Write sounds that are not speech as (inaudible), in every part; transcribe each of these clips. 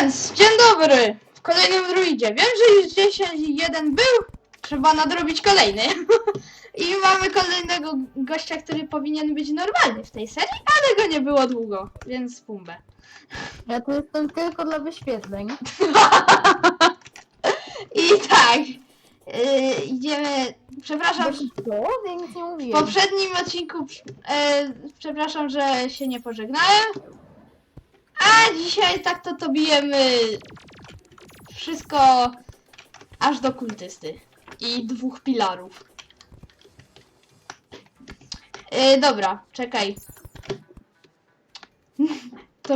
więc, dzień dobry! W kolejnym druidzie. Wiem, że już 10.1 był, trzeba nadrobić kolejny. (laughs) I mamy kolejnego gościa, który powinien być normalny w tej serii, ale go nie było długo, więc pumbę. (laughs) Ja tu jestem tylko dla wyświetleń. (laughs) I tak, yy, idziemy, przepraszam, Co? Ja nic nie w mówiłem. poprzednim odcinku, e, przepraszam, że się nie pożegnałem, a dzisiaj tak to to bijemy wszystko aż do kultysty i dwóch pilarów. E, dobra, czekaj. (laughs) To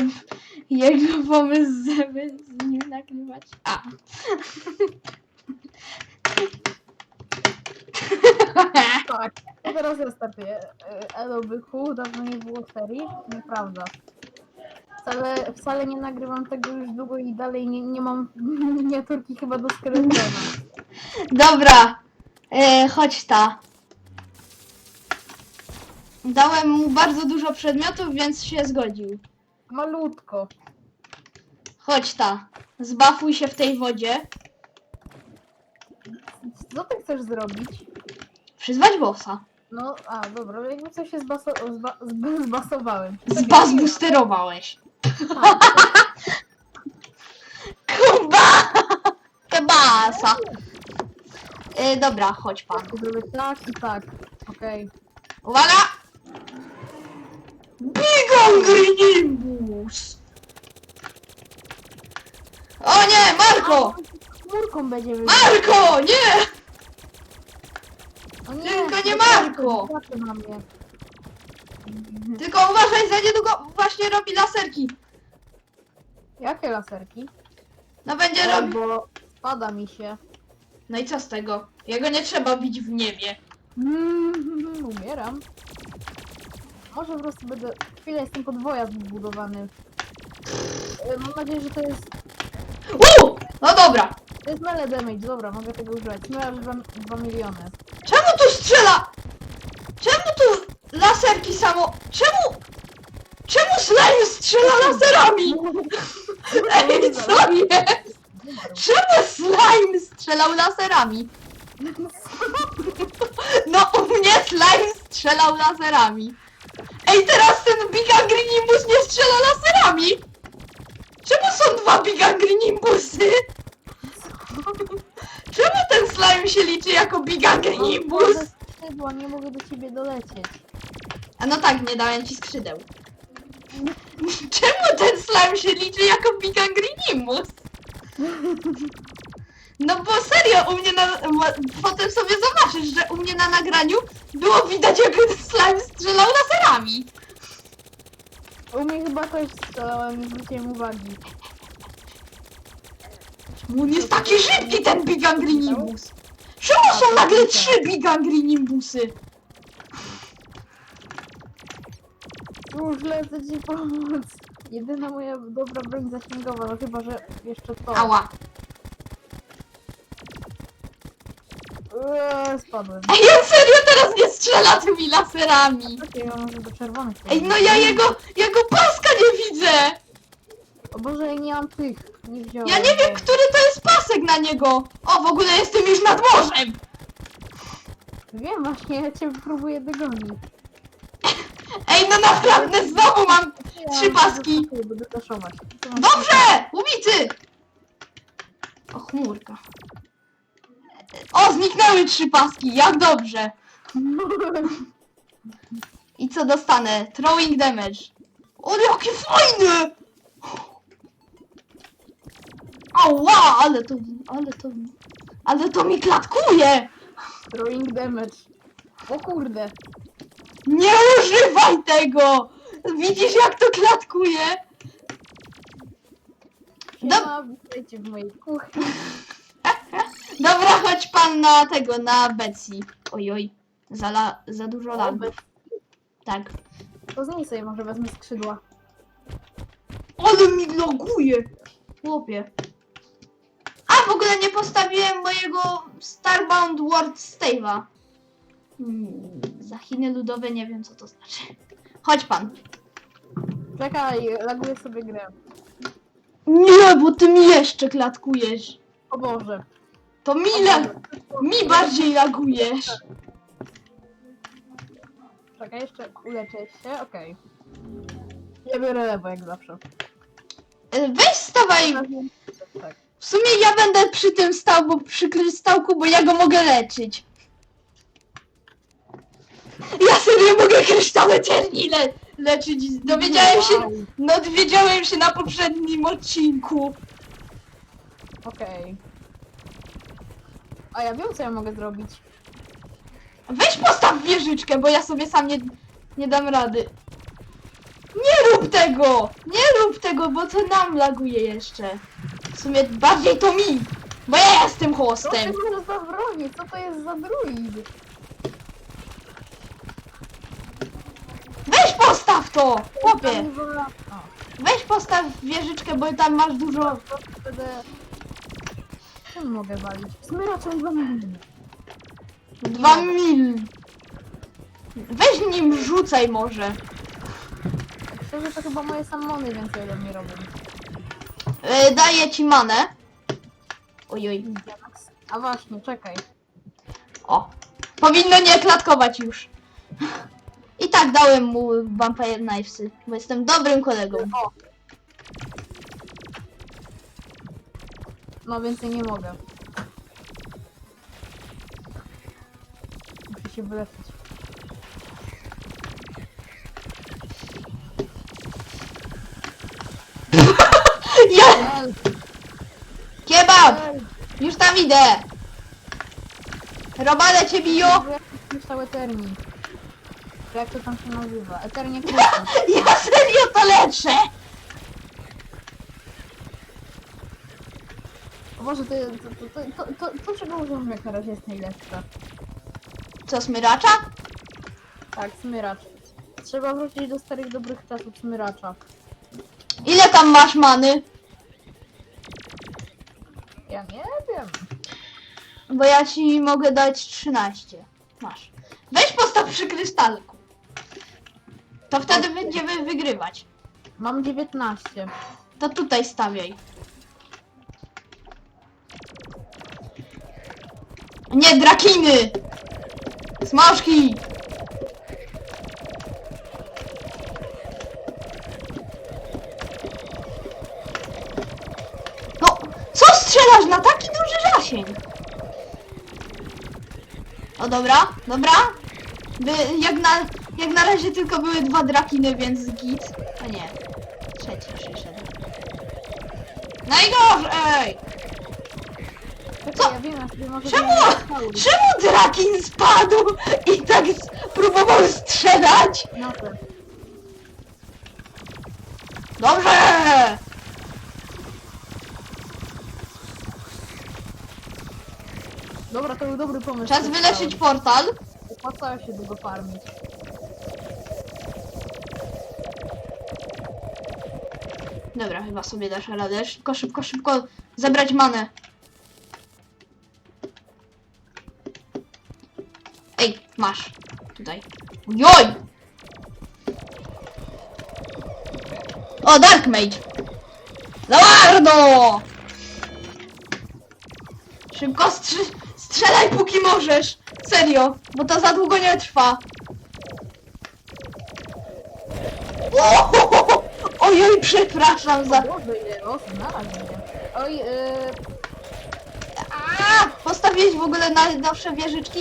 jego pomysł, żeby z nim nagrywać. A. Tak. Teraz ja startuję. E, Elo byku, dawno nie było serii. Nieprawda. Wcale, wcale nie nagrywam tego już długo i dalej nie, nie mam (laughs) miniaturki chyba do skeletona. Dobra, e, chodź ta. Dałem mu bardzo dużo przedmiotów, więc się zgodził. Malutko. Chodź ta. Zbafuj się w tej wodzie. Co ty chcesz zrobić? Przyzwać bossa. No, a dobra, jakby coś się zbaso, zba, zba, zbasowałem. Zbazbusterowałeś. Kuba! Kebasa. E, dobra, chodź pan. Zrobię tak i tak. Okej. Uwaga! Bigongrimbus! O nie, Marko! Chmurką będzie wyglądał. Marko, nie! O Tylko nie Marko. zobaczy na mnie. Tylko uważaj, za niedługo właśnie robi laserki. Jakie laserki? No będzie O, robił. bo spada mi się. No i co z tego? Jego nie trzeba bić w niebie. Mm, (laughs) umieram. Może po prostu będę... Chwilę jestem podwojazd zbudowany. E, Mam nadzieję, że to jest... Uuu! No dobra. To jest melee damage, dobra, mogę tego używać. 2, 2 miliony. Czemu tu strzela? Czemu tu laserki samo... Czemu... Czemu slime strzela laserami? (laughs) Ej, co jest? Czemu slime strzelał laserami? No u mnie slime strzelał laserami. Ej, teraz ten Bigangrimbus nie strzela laserami. Czemu są dwa Bigangrimbusy? Czemu ten slime się liczy jako Bigangrimbus? Mam skrzydła, nie mogę do ciebie dolecieć. A no tak, nie dałem ci skrzydeł. (laughs) Czemu ten slime się liczy jako Bigangrimbus? No bo serio, u mnie na... Potem sobie zobaczysz, że u mnie na nagraniu było widać, jak ten slime strzelał laserami. U mnie chyba też strzelałem, zwróciłem uwagi. Czemu on jest taki szybki, ten Bigangrimbus? Czemu są nagle trzy Bigangrimbusy? Już lecę ci pomóc. Jedyna moja dobra broń zasięgowa, no chyba, że jeszcze to. Ała. Eee, spadłem. Ej, on serio teraz nie strzela tymi laserami. Okej, ja może do czerwonych. Ej, no ja jego, jego paska nie widzę. O Boże, ja nie mam tych. Nie wziąłem. Ja nie wiem, który to jest pasek na niego. O, w ogóle jestem już nad morzem. Wiem właśnie, ja cię próbuję dogonić. Ej, no naprawdę, znowu mam... Trzy paski. Będę daszować. Co mam- Dobrze, ubity. O, chmurka. O, zniknęły trzy paski, jak dobrze. (laughs) I co dostanę? Throwing damage. O, jakie fajne! Ała, ale to, ale to, ale to mi klatkuje! Throwing damage. O kurde. Nie używaj tego! Widzisz jak to klatkuje? Siema, witajcie w mojej kuchni. (laughs) Dobra, chodź pan na tego, na Betsy. Ojoj, za, la, za dużo lagów. Tak. To z niej sobie może wezmę skrzydła. Ale mi loguje! Chłopie. A, w ogóle nie postawiłem mojego Starbound World Stave'a. Hmm, za Chiny ludowe nie wiem co to znaczy. Chodź pan. Czekaj, laguję sobie grę. Nie, bo ty mi jeszcze klatkujesz. O Boże. To mi, lag... mi bardziej lagujesz. Czekaj, jeszcze uleczę się, okej. Ja biorę lewo jak zawsze. E, Weź stawaj. Tak. W sumie ja będę przy tym stał, bo przy krystałku, bo ja go mogę leczyć. Ja serio mogę kryształ eterni le leczyć. Dowiedziałem się, Wow. no dowiedziałem się na poprzednim odcinku. Okej. A ja wiem co ja mogę zrobić. Weź postaw wieżyczkę, bo ja sobie sam nie, nie dam rady. Nie rób tego! Nie rób tego, bo to nam laguje jeszcze. W sumie bardziej to mi, bo ja jestem Co to hostem. jest za broni? Co to jest za druid? Weź postaw to! Chłopie, weź postaw wieżyczkę, bo tam masz dużo... wtedy... Czym mogę walić? Smyraczem dwa miliny. Dwa mil. Weź nim rzucaj może. Szczerze to chyba moje samony więcej ode mnie robią. E, daję ci manę. Ojoj. A właśnie, czekaj. O. Powinno nie klatkować już. I tak dałem mu Vampire Knivesy, bo jestem dobrym kolegą. No więcej nie mogę. Muszę się wyleczyć. El, Kebab! Już tam idę! Robale cię biją! Kryształ Eterni. Jak to tam się nazywa? Eternie (laughs) kryształ. Ja serio to leczę! O Boże, to, to, to, to, to, to czego użyłem jak na razie jest najlepsze? Co, smyracza? Tak, smyracz. Trzeba wrócić do starych dobrych czasów smyracza. Ile tam masz many? Ja nie wiem. Bo ja ci mogę dać 13. Masz. Weź postaw przy krystalku. To wtedy będziemy wygrywać. Mam 19. To tutaj stawiaj. Nie, drakiny! Smoczki! Na taki duży zasięg? O dobra, dobra. By, jak, na, jak na razie tylko były dwa drakiny, więc git. A nie, trzeci przyszedł. Najgorzej! Co? Czekaj, ja wiem, ja sobie może Czemu? Czemu drakin spadł i tak próbował strzelać? Na to. Dobry pomysł. Czas wyleczyć portal. Opłacało się długo farmić. Dobra, chyba sobie dasz radę. Szybko, szybko, szybko zebrać manę. Ej, masz. Tutaj. Joj! O, Dark Mage! Leonardo! Szybko strzy- strzelaj póki możesz! Serio, bo to za długo nie trwa. (laughs) O! Ojoj, przepraszam za... Boże, ile nie. Oj, yy, A! Postawiłeś w ogóle na nowsze wieżyczki?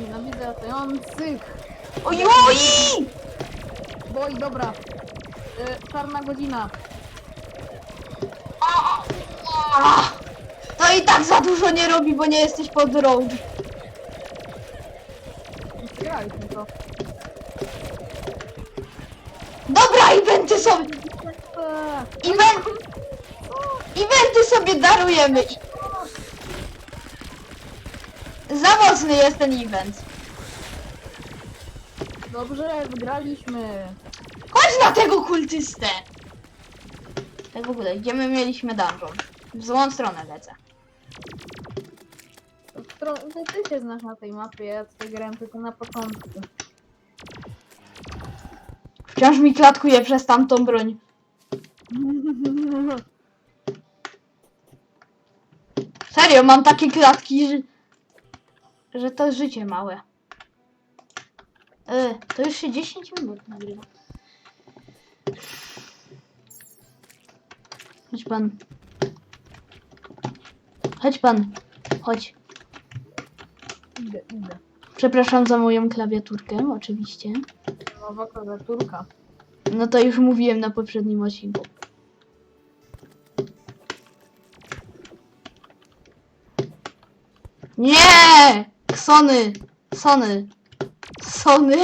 nienawidzę latających. Ojoj! Boj, dobra. Yy, czarna godzina. A! I tak za dużo nie robi, bo nie jesteś pod road. Graliśmy to. Dobra, eventy sobie... Event... Eventy sobie darujemy. Za mocny jest ten event. Dobrze, wygraliśmy. Chodź na tego kultystę! Tak w ogóle, gdzie my mieliśmy dungeon? W złą stronę lecę. Ty, ty się znasz na tej mapie, ja tutaj grałem tylko na początku. Wciąż mi klatkuje przez tamtą broń. (laughs) Serio, mam takie klatki, że, że to życie małe. E, to już się 10 minut nagrywa. Chodź pan. Chodź pan. Chodź. Idę, idę. Przepraszam za moją klawiaturkę, oczywiście. Nowa klawiaturka. No to już mówiłem na poprzednim odcinku. Nie! Sony! Sony! Sony!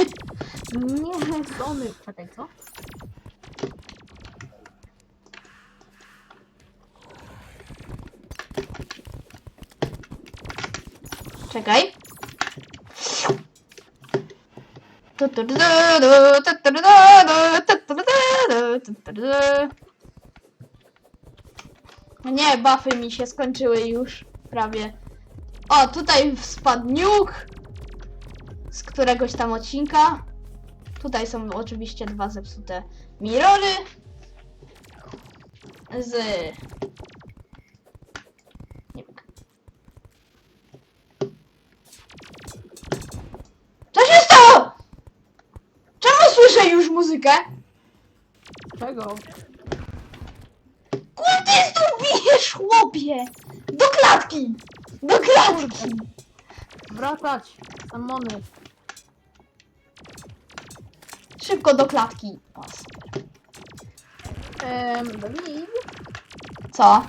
Nie, Sony. Czekaj, co? Czekaj. No Nie, buffy mi się skończyły już prawie. O, tutaj spadł nuke z któregoś tam odcinka. Tutaj są oczywiście dwa zepsute mirory z muzykę? Czego? Kultystów bijesz, chłopie! Do klatki! Do klatki! Wracać! Samony. Szybko do klatki. O, super. Ehm, Dawid? Co?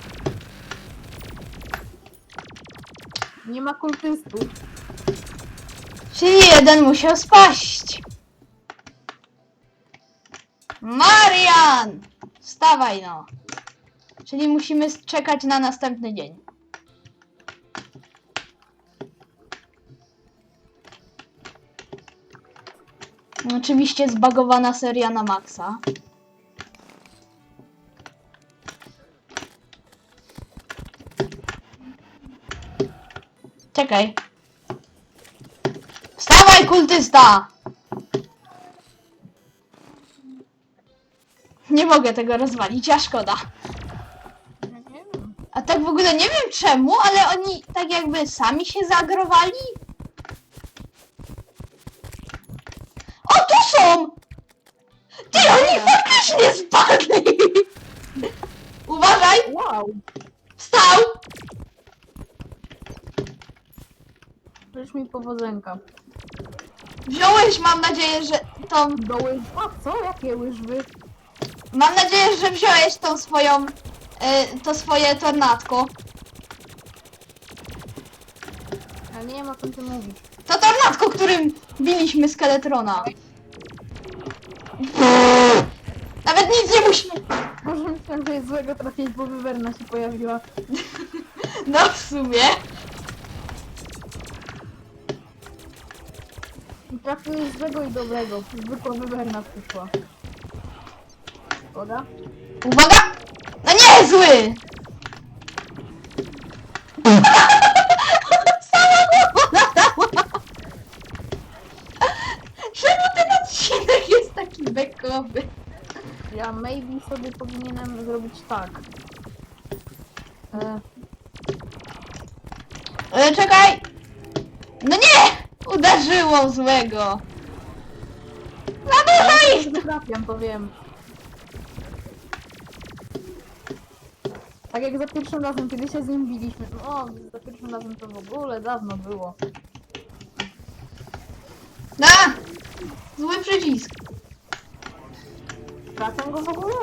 Nie ma kultystów. Czyli jeden musiał spaść. Marian! Wstawaj no. Czyli musimy czekać na następny dzień. Oczywiście zbagowana seria na maksa. Czekaj. Wstawaj, kultysta! Nie mogę tego rozwalić, a szkoda. A tak w ogóle nie wiem czemu, ale oni tak jakby sami się zagrowali. O, tu są! Ty, oni faktycznie spadli! Uważaj! Wow! Wstał! Przecież mi powodzenka. Wziąłeś, mam nadzieję, że tą... Do łyżw. A co? Jakie łyżwy? Mam nadzieję, że wziąłeś tą swoją... Y, to swoje tornadko. Ja nie wiem o czym ty mówisz. To tornadko, którym biliśmy skeletrona. Nawet nic nie musimy... Może myślałem, że jest złego trafić, bo wywerna się pojawiła. No w sumie. I trafiłeś złego i dobrego. Zwykła wywerna przyszła. Szkoda? Uwaga! No nie, zły! Sama głowa nadała. Czemu ten odcinek jest taki bekowy? Ja maybe sobie powinienem zrobić tak. E, E, czekaj! No nie! Uderzyło złego! Za dużo ich! trafiam, to Tak jak za pierwszym razem, kiedy się z nim biliśmy. O, za pierwszym razem to w ogóle dawno było. Na! Zły przycisk. Wracam go w ogóle?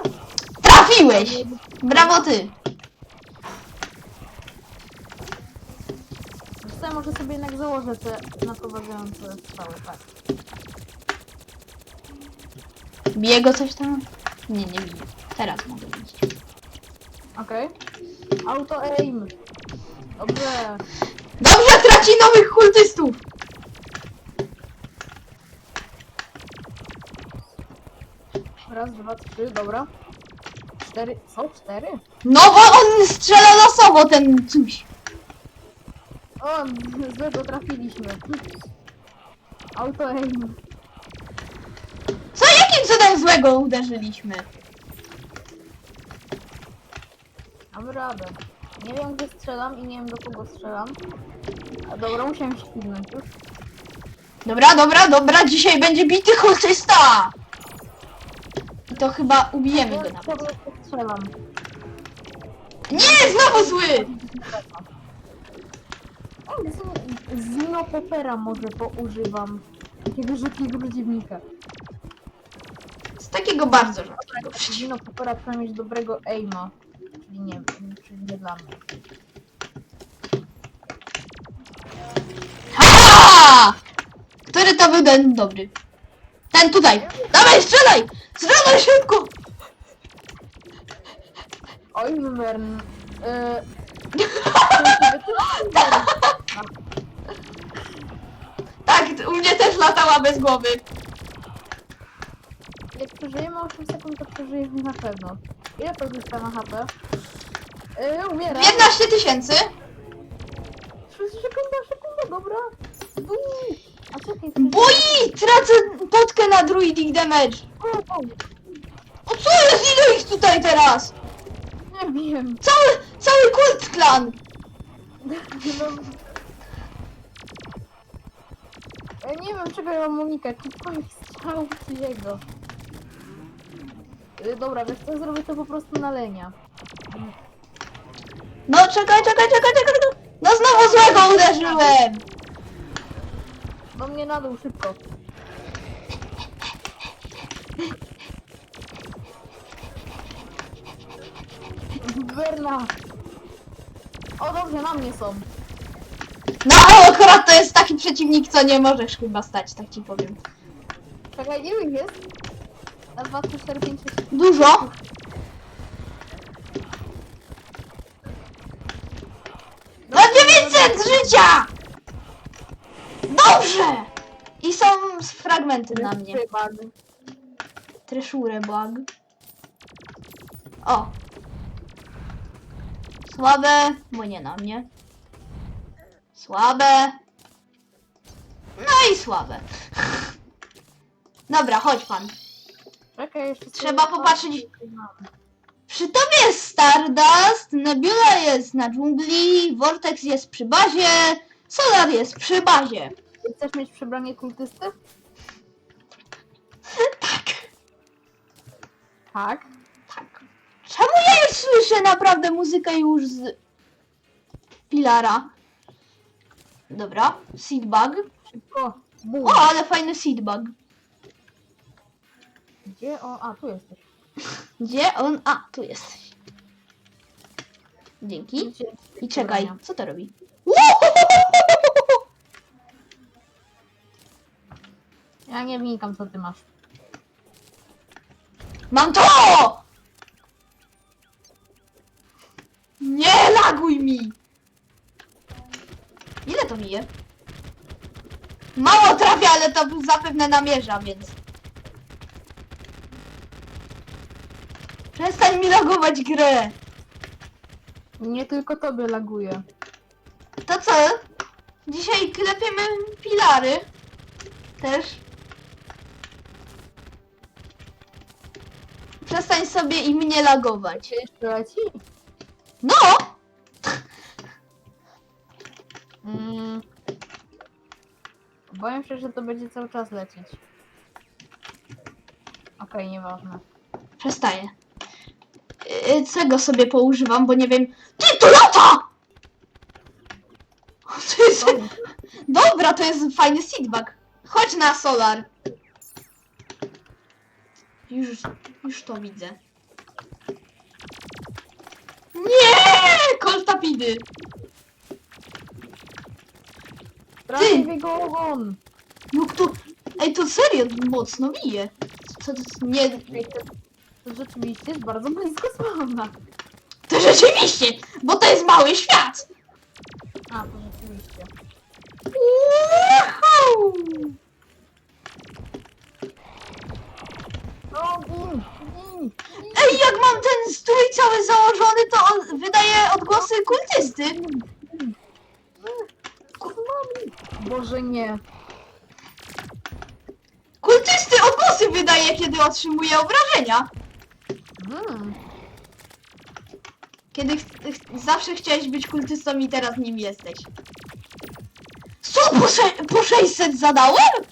Trafiłeś! Brawo ty! Co, może sobie jednak założę te naprowadzające strzały, tak. Bije go coś tam? Nie, nie bije. Teraz mogę bić. Okej. Auto aim. Dobrze. Dobrze, traci nowych kultystów! Raz, dwa, trzy, dobra. Cztery. Co? Cztery? No bo on strzela losowo ten coś. O, złego trafiliśmy. Auto aim. Co, jakim cudem złego uderzyliśmy? Mamy radę. Nie wiem gdzie strzelam i nie wiem do kogo strzelam. A dobra, musiałem się chwilnąć już. Dobra, dobra, dobra, dzisiaj będzie bity kultysta! I to chyba ubijemy go do nawet. kogo strzelam. Nie, znowu zły! Z- Zino Popera może poużywam. Jakiegoś rzadkiego przeciwnika. Z takiego bardzo rzadkiego. Zino Popera trzeba mieć dobrego aima. Czyli nie, czyli nie dla mnie. Ha! Który to był ten dobry? Ten tutaj! Dawaj, strzelaj! Strzelaj szybko! Oj, Wern. Yy... (laughs) Tak, u mnie też latała bez głowy. Jak przeżyjemy 8 sekund, to przeżyjemy na pewno. Ile produceja ma HP? Yy, umiera. 15 tysięcy. Sekunda, sekunda, dobra. Uuu. A czekaj, Boi! Tracę potkę na druidic damage. O, o, O co jest? Ile ich tutaj teraz? nie wiem. Cały, cały kult klan. Ja nie wiem czego ja mam unikać, czy twoich strzałów, czy jego. Yy, dobra, wiesz co, zrobię to po prostu na lenia. No czekaj, czekaj, czekaj, czekaj. czekaj. No znowu złego uderzyłem. Do mnie na dół, szybko. Berna! O dobrze, na mnie są. No akurat to jest taki przeciwnik, co nie możesz chyba stać, tak ci powiem. Czekaj, ich jest? Raz, dwa, trzy, cztery, pięć, sześć. Dużo? Na 900 życia! Dobrze! I są fragmenty na mnie. Treszurę błag. O! Słabe, bo nie na mnie. Słabe. No i słabe. (laughs) Dobra, chodź pan. Czekaj, jeszcze Trzeba sobie- popatrzeć. Przy tobie jest Stardust, Nebula jest na dżungli, Vortex jest przy bazie, Solar jest przy bazie. Chcesz mieć przebranie kultysty? (laughs) Tak, Tak. tak. Czemu ja już słyszę naprawdę muzykę już z Pilara? Dobra, Seedbug. Szybko. Bum. O, ale fajny Seedbug. Gdzie on? A, tu jesteś. Gdzie on? A, tu jesteś. Dzięki. Gdzie- I czekaj, co to robi? Ja nie wnikam co ty masz. Mam to! Nie laguj mi! Ile to mije? Mało trafia, ale to zapewne namierza, więc... Przestań mi lagować grę! Nie tylko tobie laguje. To co? Dzisiaj klepiemy pilary. Też. Przestań sobie i mnie lagować. Jeszcze leci? No! Mm. Boję się, że to będzie cały czas lecieć. Okej, nieważne. Przestaję. Yy, Czego sobie poużywam, bo nie wiem. Ty, to lata! O, To jest... Dobra, to jest fajny seedbug. Chodź na solar. Już, już to widzę. Nie! Koltapidy. Trafię w jego ogon! No kto... Ej, to serio mocno bije. Co to jest? Nie... Ej, to, to rzeczywiście jest bardzo blisko spawna. To rzeczywiście! Bo to jest mały świat! A, to rzeczywiście. Woohoo! O, gin! Gin! Ej, jak mam ten strój cały założony, to on wydaje odgłosy kultysty. Boże nie. Kultysty odgłosy wydaje, kiedy otrzymuje obrażenia. Mm. Kiedy ch ch zawsze chciałeś być kultystą i teraz nim jesteś. Co, po, po 600 zadałem?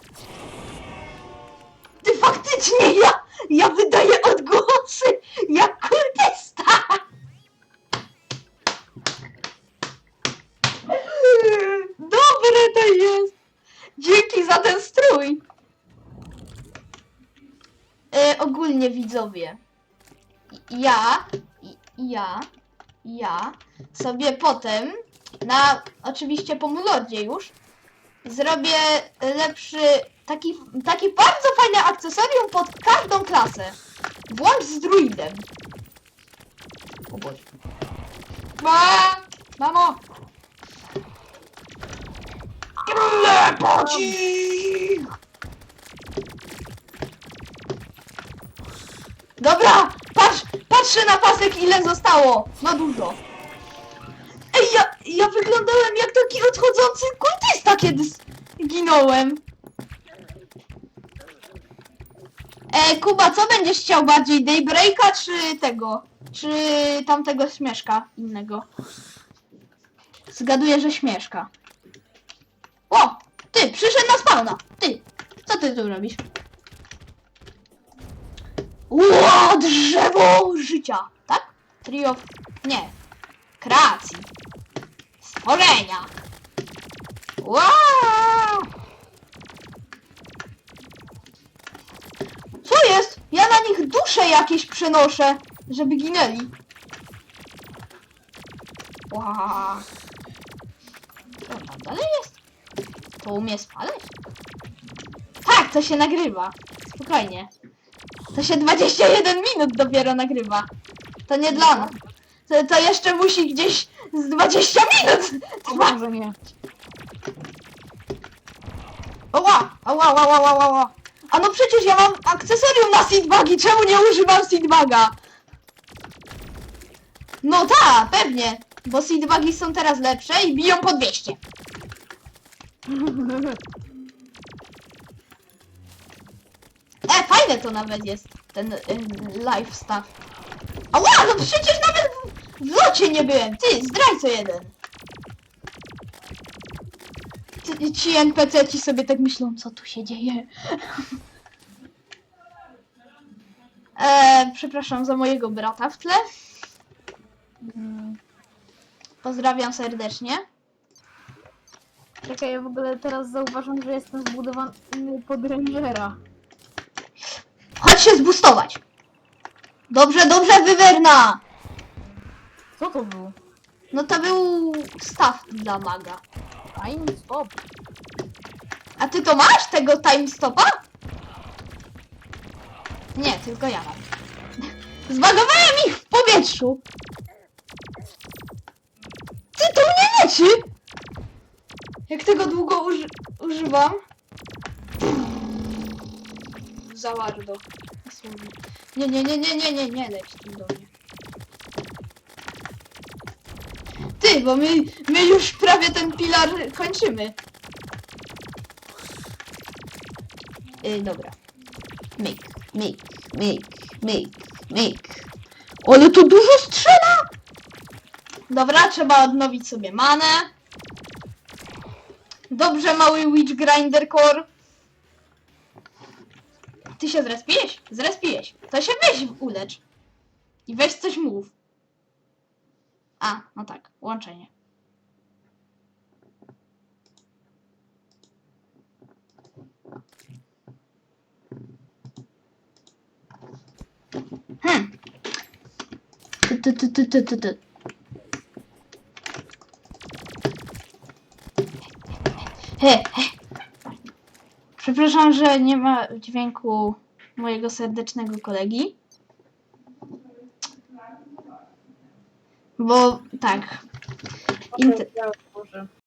Ty faktycznie, ja, ja wydaję odgłosy jak kultysta! Dobre to jest! Dzięki za ten strój! E, ogólnie widzowie, ja, ja, ja sobie potem, na oczywiście po Mulordzie już, zrobię lepszy, taki, taki bardzo fajny akcesorium pod każdą klasę. Włącz z druidem. O Boże. Ma, mamo! Lepocik! Dobra, patrzę na pasek ile zostało. Ma dużo. Ej, ja, ja wyglądałem jak taki odchodzący kultysta, kiedy zginąłem. E, Kuba, co będziesz chciał bardziej? Daybreaka czy tego? Czy tamtego śmieszka innego? Zgaduję, że śmieszka. O! Ty, przyszedł na spawna! Ty! Co ty tu robisz? Ło, drzewo życia! Tak? Trio... Nie. Kreacji. Stworzenia. Wow! Co jest? Ja na nich dusze jakieś przenoszę, żeby ginęli. Wow. To tam dalej jest? To umie spalać? Tak, to się nagrywa. Spokojnie. To się 21 minut dopiero nagrywa. To nie dla nas. To, to jeszcze musi gdzieś z 20 minut trwać. Nie. Ała, ała, ała, ała, ała. A no przecież ja mam akcesorium na seedbugi, czemu nie używam seedbuga? No ta, pewnie, bo seedbugi są teraz lepsze i biją po 200. (laughs) E, fajne to nawet jest, ten y, live stuff. Ała, no przecież nawet w, w locie nie byłem. Ty, zdrajco jeden. Ty- Ci NPC ci sobie tak myślą, co tu się dzieje. (laughs) E, przepraszam za mojego brata w tle. Mm. Pozdrawiam serdecznie. Czekaj, ja w ogóle teraz zauważam, że jestem zbudowany pod rangera. Chodź się zbustować. Dobrze, dobrze, wywerna! Co to był? No to był staw dla maga. Time stop. A ty to masz tego time stopa? Nie, tylko ja mam. (laughs) Zbagowałem ich w powietrzu. Ty to mnie leczy! Jak tego długo uży używam? Za Nie, nie, nie, nie, nie, nie, nie leć tu do mnie. Ty, bo my, my już prawie ten pilar kończymy. Yy, dobra. Myk, myk, myk, myk, myk. Ale to dużo strzela! Dobra, trzeba odnowić sobie manę. Dobrze, mały Witch Grinder Core. Ty się zrespiłeś? Zrespiłeś. To się weź ulecz. I weź coś mów. A, no tak, łączenie. Hmm. Ty, ty, ty, ty, ty, ty. He, he. Przepraszam, że nie ma dźwięku mojego serdecznego kolegi. Bo tak. Inter-.